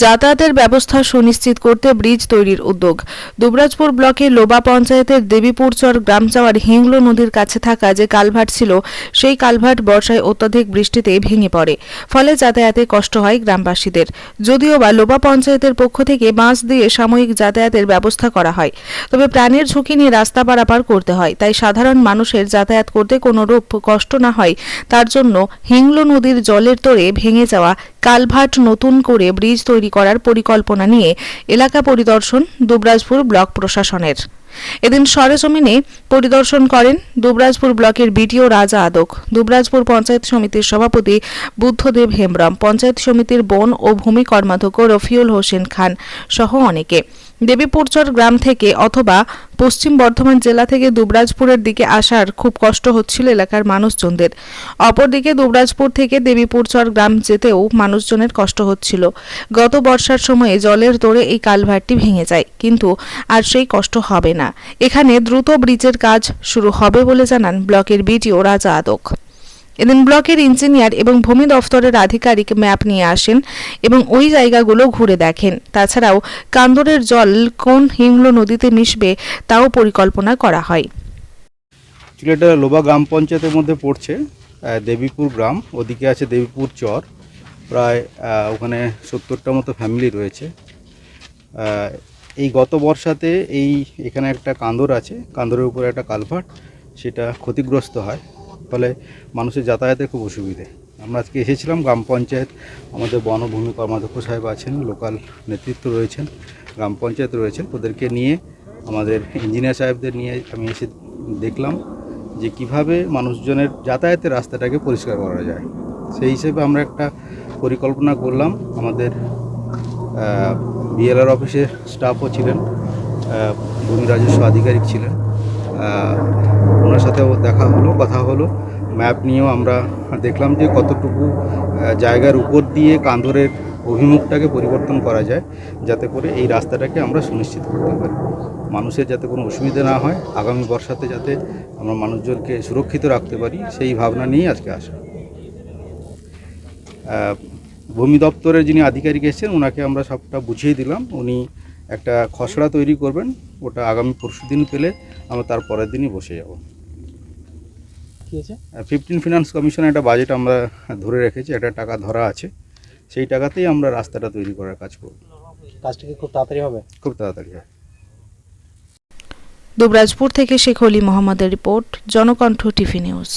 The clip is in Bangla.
যাতায়াতের ব্যবস্থা সুনিশ্চিত করতে ব্রিজ তৈরির উদ্যোগ। দুবরাজপুর ব্লকের লোবা পঞ্চায়েতের দেবীপুরচর গ্রাম চাওয়ার হিংলো নদীর কাছে থাকা যে কালভার্ট ছিল, সেই কালভার্ট বর্ষায় অত্যাধিক বৃষ্টিতে ভেঙে পড়ে। ফলে যাতায়াতে কষ্ট হয় গ্রামবাসীদের। যদিও বা লোবা পঞ্চায়েতের পক্ষ থেকে বাঁশ দিয়ে সাময়িক যাতায়াতের ব্যবস্থা করা হয়, তবে প্রাণের ঝুঁকি নিয়ে রাস্তা পারাপার করতে হয়। তাই সাধারণ মানুষের যাতায়াত করতে কোনো রূপ কষ্ট না হয়, তার জন্য হিংলো নদীর জলের তোড়ে ভেঙে যাওয়া কালভার্ট নতুন করে ব্রিজ তৈরি করার পরিকল্পনা নিয়ে এলাকা পরিদর্শন দুবরাজপুর ব্লক প্রশাসনের। এদিন সরেজমিনে পরিদর্শন করেন দুবরাজপুর ব্লকের বিডিও রাজা আদক। দুবরাজপুর পঞ্চায়েত সমিতির সভাপতি বুদ্ধদেব হেমব্রম, পঞ্চায়েত সমিতির বন ও ভূমি কর্মাধ্যক্ষ রফিউল হোসেন খান সহ অনেকে। দেবীপুরচর গ্রাম থেকে অথবা পশ্চিম বর্ধমান জেলা থেকে দুবরাজপুরের দিকে আসার খুব কষ্ট হচ্ছিল এলাকার মানুষজনদের। অপরদিকে দুবরাজপুর থেকে দেবীপুরচর গ্রাম যেতেও মানুষজনের কষ্ট হচ্ছিল। গত বর্ষার সময়ে জলের তোড়ে এই কালভারটি ভেঙে যায়, কিন্তু আর সেই কষ্ট হবে না। এখানে দ্রুত ব্রিজের কাজ শুরু হবে বলে জানান ব্লকের বিডিও রাজা আদক। এদিন ব্লকের ইঞ্জিনিয়ার এবং ভূমি দফতরের আধিকারিক ম্যাপ নিয়ে আসেন এবং ওই জায়গাগুলো ঘুরে দেখেন। তাছাড়াও কান্দরের জল কোন হিংলো নদীতে মিশবে তাও পরিকল্পনা করা হয়। এটা লোবা গ্রাম পঞ্চায়েতের মধ্যে পড়ছে দেবীপুর গ্রাম। ওদিকে আছে দেবীপুর চর। প্রায় ওখানে সত্তরটা মতো ফ্যামিলি রয়েছে। এই গত বর্ষাতে এই এখানে একটা কান্দর আছে, কান্দরের উপরে একটা কালভার্ট, সেটা ক্ষতিগ্রস্ত হয়। ফলে মানুষের যাতায়াতে খুব অসুবিধে। আমরা আজকে এসেছিলাম গ্রাম পঞ্চায়েত, আমাদের বনভূমি কর্মাধ্যক্ষ সাহেব আছেন, লোকাল নেতৃত্ব রয়েছেন, গ্রাম পঞ্চায়েত রয়েছেন। ওদেরকে নিয়ে আমাদের ইঞ্জিনিয়ার সাহেবদের নিয়ে আমি এসে দেখলাম যে কীভাবে মানুষজনের যাতায়াতের রাস্তাটাকে পরিষ্কার করা যায়। সেই হিসেবে আমরা একটা পরিকল্পনা করলাম আমাদের বিএলআর অফিসের স্টাফও ছিলেন ভূমি রাজস্ব আধিকারিক ছিলেন। ওনার সাথেও দেখা হলো, কথা হলো। ম্যাপ নিয়েও আমরা দেখলাম যে কতটুকু জায়গার উপর দিয়ে কান্দরের অভিমুখটাকে পরিবর্তন করা যায়, যাতে করে এই রাস্তাটাকে আমরা সুনিশ্চিত করতে পারি। মানুষের যাতে কোনো অসুবিধা না হয়, আগামী বর্ষাতে যাতে আমরা মানুষজনকে সুরক্ষিত রাখতে পারি, সেই ভাবনা নিয়েই আজকে আসা। ভূমি দপ্তরের যিনি আধিকারিক এসেছেন ওনাকে আমরা সবটা বুঝিয়ে দিলাম। উনি একটা খসড়া তৈরি করবেন ওটা আগামী পরশু দিন পেলে আমরা তার পরের দিনই বসে যাব। কি আছে? ফিফটিন ফিনান্স কমিশনের একটা বাজেট আমরা ধরে রেখেছি একটা টাকা ধরা আছে। সেই টাকাতেই আমরা রাস্তাটা তৈরি করার কাজ করব। কাজটা কি খুব তাড়াতাড়ি হবে? খুব তাড়াতাড়ি হয় দুবরাজপুর থেকে শেখ অলি মোহাম্মদের রিপোর্ট জনকণ্ঠ টিভি নিউজ।